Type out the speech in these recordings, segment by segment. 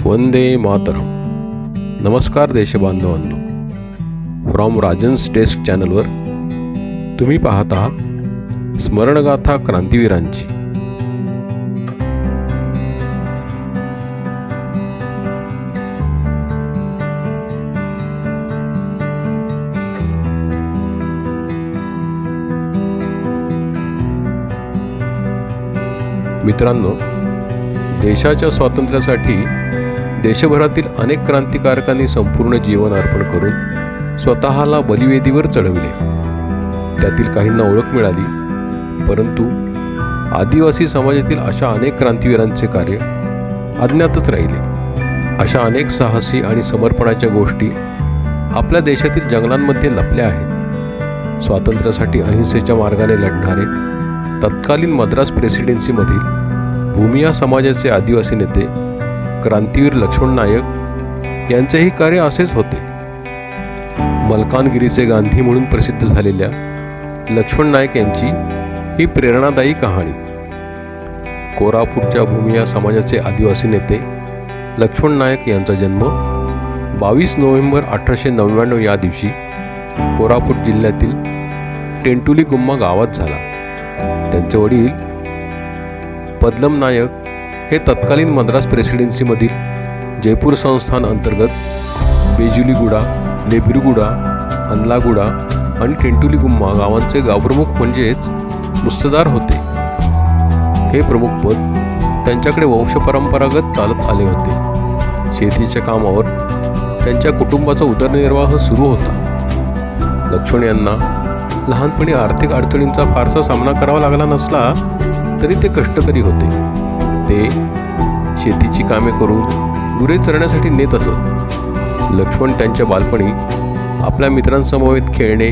वंदे मातरम नमस्कार देशबांधवांनो from Rajans desk चॅनलवर तुम्ही पाहत आहात स्मरणगाथा क्रांतीवीरांची. मित्रांनो देशाच्या स्वातंत्र्यासाठी देशभरातील अनेक क्रांतिकारकांनी संपूर्ण जीवन अर्पण करून स्वतःला बलिवेदीवर चढविले. त्यातील काहींना ओळख मिळाली परंतु आदिवासी समाजातील अशा अनेक क्रांतिवीरांचे कार्य अज्ञातच राहिले. अशा अनेक साहसी आणि समर्पणाच्या गोष्टी आपल्या देशातील जंगलांमध्ये लपल्या आहेत. स्वातंत्र्यासाठी अहिंसेच्या मार्गाने लढणारे तत्कालीन मद्रास प्रेसिडेन्सीमधील भूमिया समाजाचे आदिवासी नेते क्रांतीवीर लक्ष्मण नायक यांचेही कार्य असेच होते. मलकानगिरीचे गांधी म्हणून प्रसिद्ध झालेल्या लक्ष्मण नायक यांची ही प्रेरणादायी कहाणी. कोरापूरच्या भूमिया समाजाचे आदिवासी नेते लक्ष्मण नायक यांचा जन्म बावीस नोव्हेंबर अठराशे नव्याण्णव या दिवशी कोरापूर जिल्ह्यातील टेंटुली गुम्मा गावात झाला. त्यांचे वडील पदलम नायक हे तत्कालीन मद्रास प्रेसिडेन्सीमधील जयपूर संस्थान अंतर्गत बेजुलीगुडा लेबिरगुडा हल्लागुडा आणि टेंटुलीगुम्मा गावांचे गावप्रमुख म्हणजेच मुस्तदार होते. हे प्रमुख पद त्यांच्याकडे वंशपरंपरागत चालत आले होते. शेतीच्या कामावर त्यांच्या कुटुंबाचा उदरनिर्वाह सुरू होता. लक्ष्मण यांना लहानपणी आर्थिक अडचणींचा फारसा सामना करावा लागला नसला तरी ते कष्टकरी होते. ते शेतीची कामे करून गुरे चरण्यासाठी नेत असत. लक्ष्मण त्यांच्या बालपणी आपल्या मित्रांसमवेत खेळणे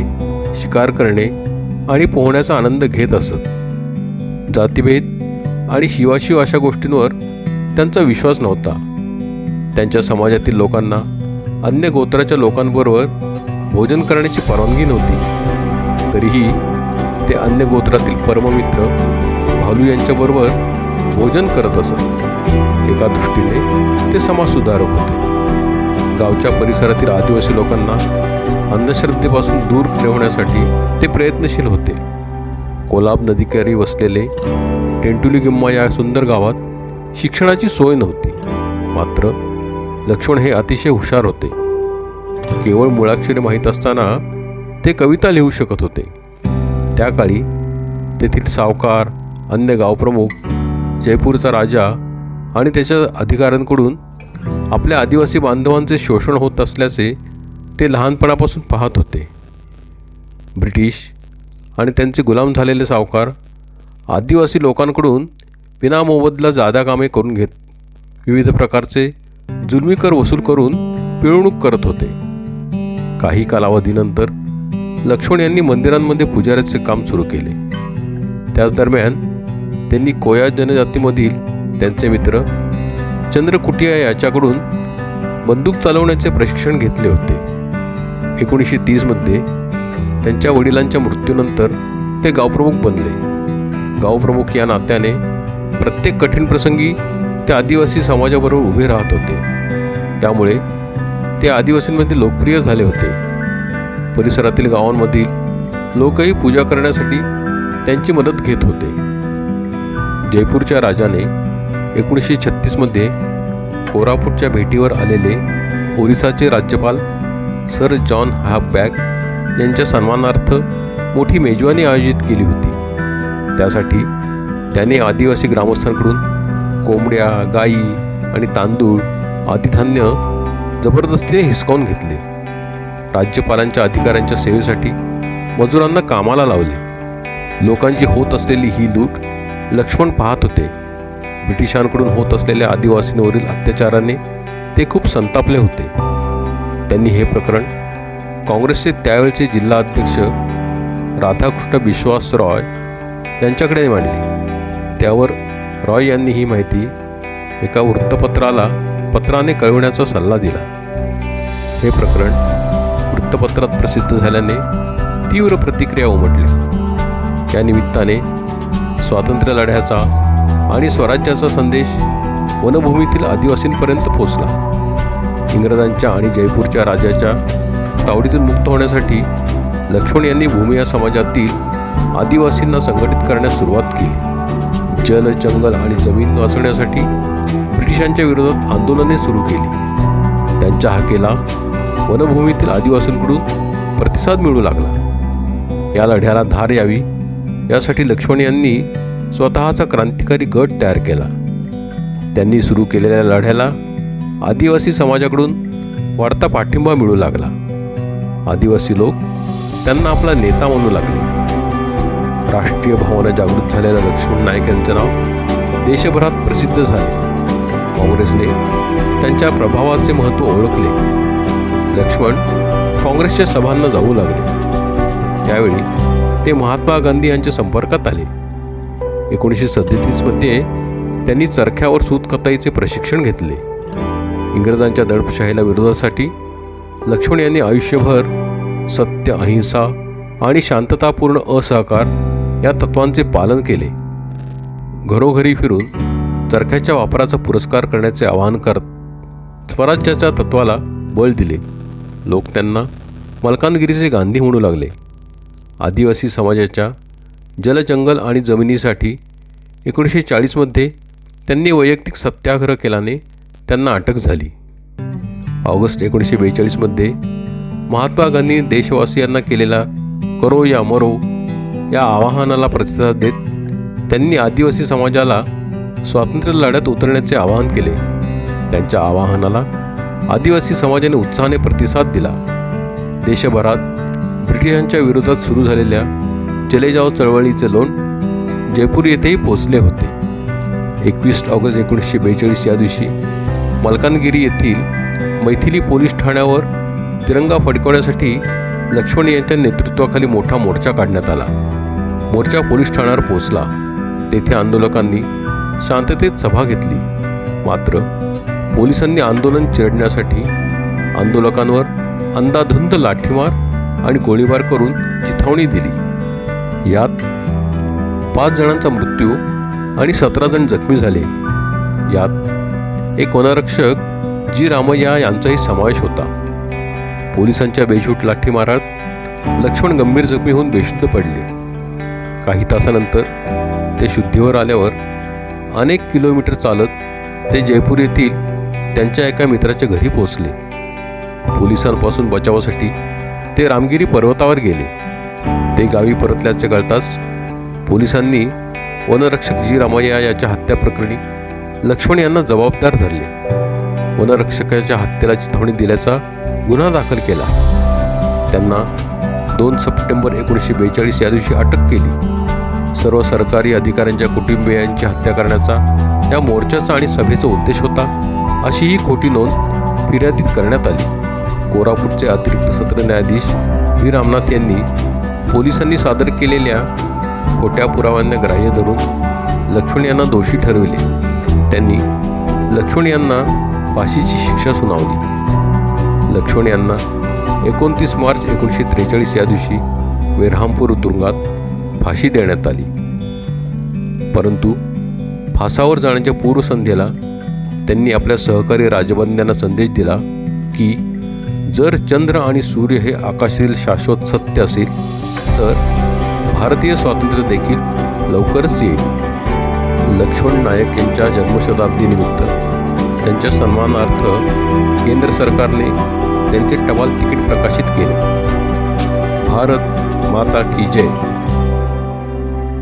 शिकार करणे आणि पोहण्याचा आनंद घेत असत. जातीभेद आणि शिवाशिव अशा गोष्टींवर त्यांचा विश्वास नव्हता. त्यांच्या समाजातील लोकांना अन्य गोत्राच्या लोकांबरोबर भोजन करण्याची परवानगी नव्हती. तरीही ते अन्य गोत्रातील परममित्र भालू यांच्याबरोबर भोजन करत असत. एका दृष्टीने ते समाजसुधारक होते. गावच्या परिसरातील आदिवासी लोकांना अंधश्रद्धेपासून दूर ठेवण्यासाठी ते प्रयत्नशील होते. कोलाब नदीकाठी वसलेले टेंटुली गिम्मा या सुंदर गावात शिक्षणाची सोय नव्हती. मात्र लक्ष्मण हे अतिशय हुशार होते. केवळ मुळाक्षरे माहीत असताना ते कविता लिहू शकत होते. त्या काळी तेथील सावकार अन्य गावप्रमुख जयपूरचा राजा आणि त्याच्या अधिकाऱ्यांकडून आपल्या आदिवासी बांधवांचे शोषण होत असल्याचे ते लहानपणापासून पाहत होते. ब्रिटिश आणि त्यांचे गुलाम झालेले सावकार आदिवासी लोकांकडून विनामोबदला जादा कामे करून घेत विविध प्रकारचे जुलमी कर वसूल करून पिळवणूक करत होते. काही कालावधीनंतर लक्ष्मण यांनी मंदिरांमध्ये पुजाऱ्याचे काम सुरू केले. त्याच दरम्यान त्यांनी कोया जनजातीमधील त्यांचे मित्र चंद्रकुटिया याच्याकडून बंदूक चालवण्याचे प्रशिक्षण घेतले होते. एकोणीसशे तीसमध्ये त्यांच्या वडिलांच्या मृत्यूनंतर ते गावप्रमुख बनले. गावप्रमुख या नात्याने प्रत्येक कठीण प्रसंगी ते आदिवासी समाजाबरोबर उभे राहत होते. त्यामुळे ते आदिवासींमध्ये लोकप्रिय झाले होते. परिसरातील गावांमधील लोकही पूजा करण्यासाठी त्यांची मदत घेत होते. जयपूरच्या राजाने एकोणीसशे छत्तीसमध्ये कोरापूरच्या भेटीवर आलेले ओरिसाचे राज्यपाल सर जॉन हाफबॅग यांच्या सन्मानार्थ मोठी मेजवानी आयोजित केली होती. त्यासाठी त्याने आदिवासी ग्रामस्थांकडून कोंबड्या गाई आणि तांदूळ आदी धान्य जबरदस्तीने हिसकावून घेतले. राज्यपालांच्या अधिकाऱ्यांच्या सेवेसाठी मजुरांना कामाला लावले. लोकांची होत असलेली ही लूट लक्ष्मण पाहत होते. ब्रिटिशांकडून होत असलेल्या आदिवासींवरील अत्याचाराने ते खूप संतापले होते. त्यांनी हे प्रकरण काँग्रेसचे त्यावेळचे जिल्हा अध्यक्ष राधाकृष्ण विश्वास रॉय यांच्याकडे मांडली. त्यावर रॉय यांनी ही माहिती एका वृत्तपत्राला पत्राने कळविण्याचा सल्ला दिला. हे प्रकरण वृत्तपत्रात प्रसिद्ध झाल्याने तीव्र प्रतिक्रिया उमटल्या त्या निमित्ताने स्वातंत्र्य लढ्याचा आणि स्वराज्याचा संदेश वनभूमीतील आदिवासींपर्यंत पोचला इंग्रजांच्या आणि जयपूरच्या राजाच्या तावडीतून मुक्त होण्यासाठी लक्ष्मण यांनी भूमिया समाजातील आदिवासींना संघटित करण्यास सुरुवात केली. जल जंगल आणि जमीन वाचवण्यासाठी ब्रिटिशांच्या विरोधात आंदोलने सुरू केली. त्यांच्या हाकेला वनभूमीतील आदिवासींकडून प्रतिसाद मिळू लागला. या लढ्याला धार यावी यासाठी लक्ष्मण यांनी स्वतःचा क्रांतिकारी गट तयार केला. त्यांनी सुरू केलेल्या लढ्याला आदिवासी समाजाकडून वाढता पाठिंबा मिळू लागला. आदिवासी लोक त्यांना आपला नेता म्हणू लागले. राष्ट्रीय भावना जागृत झालेल्या लक्ष्मण नाईक यांचं नाव देशभरात प्रसिद्ध झाले. काँग्रेसने त्यांच्या प्रभावाचे महत्त्व ओळखले. लक्ष्मण काँग्रेसच्या सभांना जाऊ लागले. त्यावेळी ते महात्मा गांधी यांच्या संपर्कात आले. एकोणीसशे सदतीसमध्ये त्यांनी चरख्यावर सूत कताईचे प्रशिक्षण घेतले. इंग्रजांच्या दडपशाहीला विरोधासाठी लक्ष्मण यांनी आयुष्यभर सत्य अहिंसा आणि शांततापूर्ण असहकार या तत्वांचे पालन केले. घरोघरी फिरून चरख्याच्या वापराचा पुरस्कार करण्याचे आवाहन करत स्वराज्याच्या तत्वाला बळ दिले. लोक त्यांना मलकानगिरीचे गांधी म्हणू लागले. आदिवासी समाजाच्या जलजंगल आणि जमिनीसाठी एकोणीसशे चाळीसमध्ये त्यांनी वैयक्तिक सत्याग्रह केल्याने त्यांना अटक झाली. ऑगस्ट एकोणीसशे बेचाळीसमध्ये महात्मा गांधी देशवासियांना केलेला करो या मरो या आवाहनाला प्रतिसाद देत त्यांनी आदिवासी समाजाला स्वातंत्र्य लढ्यात उतरण्याचे आवाहन केले. त्यांच्या आवाहनाला आदिवासी समाजाने उत्साहाने प्रतिसाद दिला. देशभरात ब्रिटिशांच्या विरोधात सुरू झालेल्या चलेजाव चळवळीचे लोण जयपूर येथेही पोचले होते. एकवीस ऑगस्ट एकोणीसशे बेचाळीस या दिवशी मलकानगिरी येथील मैथिली पोलीस ठाण्यावर तिरंगा फडकवण्यासाठी लक्ष्मण यांच्या नेतृत्वाखाली मोठा मोर्चा काढण्यात आला. मोर्चा पोलीस ठाण्यावर पोहोचला. तेथे आंदोलकांनी शांततेत सभा घेतली. मात्र पोलिसांनी आंदोलन चिरडण्यासाठी आंदोलकांवर अंदाधुंद लाठीमार आणि गोळीबार करून चिथावणी दिली. यात पाच जणांचा मृत्यू आणि सतरा जण जखमी झाले. यात एक वनरक्षक जी रामय्या यांचाही समावेश होता. पोलिसांच्या बेशूट लाठीमारात लक्ष्मण गंभीर जखमी होऊन बेशुद्ध पडले. काही तासानंतर ते शुद्धीवर आल्यावर अनेक किलोमीटर चालत ते जयपूर येथील त्यांच्या एका मित्राच्या घरी पोहोचले. पोलिसांपासून बचावासाठी ते रामगिरी पर्वतावर गेले. ते गावी परतल्याचे कळताच पोलिसांनी वनरक्षक जी रामय्या याच्या हत्याप्रकरणी लक्ष्मण यांना जबाबदार धरले. वनरक्षकाच्या हत्येला चिथावणी दिल्याचा गुन्हा दाखल केला. त्यांना दोन सप्टेंबर एकोणीसशे बेचाळीस या दिवशी अटक केली. सर्व सरकारी अधिकाऱ्यांच्या कुटुंबियांची हत्या करण्याचा या मोर्चाचा आणि सभेचा उद्देश होता अशी ही खोटी नोंद फिर्यादीत करण्यात आली. कोरापूरचे अतिरिक्त सत्र न्यायाधीश व्ही. रामनाथ यांनी पोलिसांनी सादर केलेल्या खोट्या पुराव्यांना ग्राह्य धरून लक्ष्मण यांना दोषी ठरविले. त्यांनी लक्ष्मण यांना फाशीची शिक्षा सुनावली. लक्ष्मण यांना एकोणतीस मार्च एकोणीसशे त्रेचाळीस या दिवशी वेरहामपूर तुरुंगात फाशी देण्यात आली. परंतु फासावर जाण्याच्या पूर्वसंध्येला त्यांनी आपल्या सहकारी राजबंद्यांना संदेश दिला की जर चंद्र आणि सूर्य हे आकाशातील शाश्वत सत्य असेल तर भारतीय स्वातंत्र्य देखील लवकरच येईल. लक्ष्मण नायक यांच्या जन्मशताब्दीनिमित्त त्यांच्या सन्मानार्थ केंद्र सरकारने त्यांचे टपाल तिकीट प्रकाशित केले. भारत माता की जय.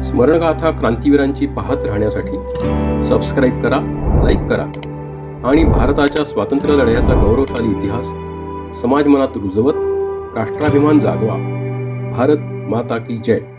स्मरणगाथा क्रांतीवीरांची पाहत राहण्यासाठी सबस्क्राईब करा लाईक करा आणि भारताच्या स्वातंत्र्य लढ्याचा गौरवशाली इतिहास समाज मनात रुजवत राष्ट्राभिमान जागवा. भारत माता की जय.